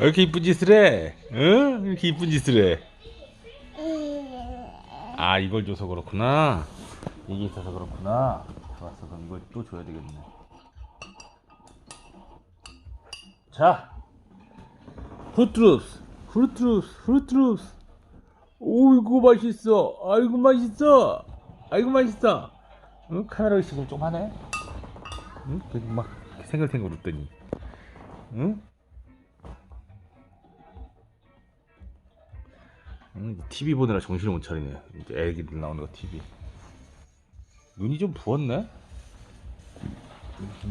왜 이렇게 이쁜 짓을 해? 응? 왜 이렇게 이쁜 짓을 해? 아 이걸 줘서 그렇구나. 이게 있어서 그렇구나. 좋았어. 그럼 이걸 또 줘야 되겠네. 자, 후트루스, 후트루스, 후트루스. 오이고 맛있어. 아이고 맛있어. 아이고 맛있어. 응? 카메라 의식을 좀 하네. 응? 그막 생글생글 웃더니. 응? 응, TV 보느라 정신을 못 차리네. 이제 애기들 나오는 거 TV. 눈이 좀 부었네.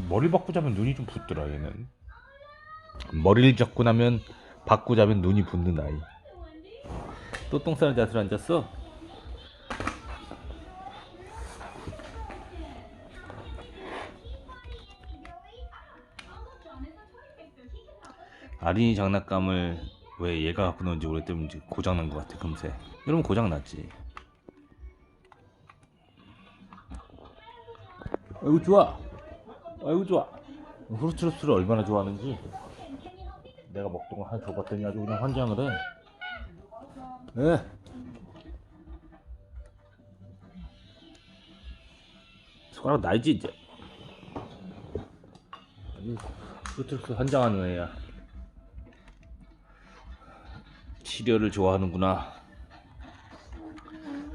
머리 바꾸자면 눈이 좀 붓더라 얘는. 머리를 잡고 나면 바꾸자면 눈이 붓는 아이. 또 똥 싸는 자세로 앉았어? 아린이 장난감을 왜 얘가 갖고 노는지 오래때문에 고장난 것 같아 금세. 이러면 고장났지. 아이고 좋아. 아이고 좋아. 후르츠루스를 얼마나 좋아하는지. 내가 먹던 거 하나 줘봤더니 아주 그냥 환장을 해. 네. 손가락 나이지 이제. 후르츠루스 환장하는 애야 치료를 좋아하는구나.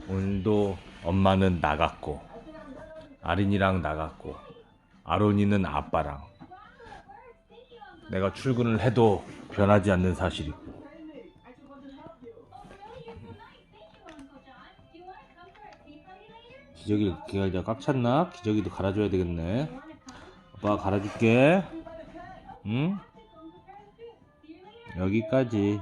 오늘도 엄마는 나갔고, 아린이랑 나갔고, 아론이는 아빠랑. 내가 출근을 해도 변하지 않는 사실이고. 기저귀 기저귀가 꽉 찼나? 기저귀도 갈아줘야 되겠네. 아빠가 갈아줄게. 응? 여기까지.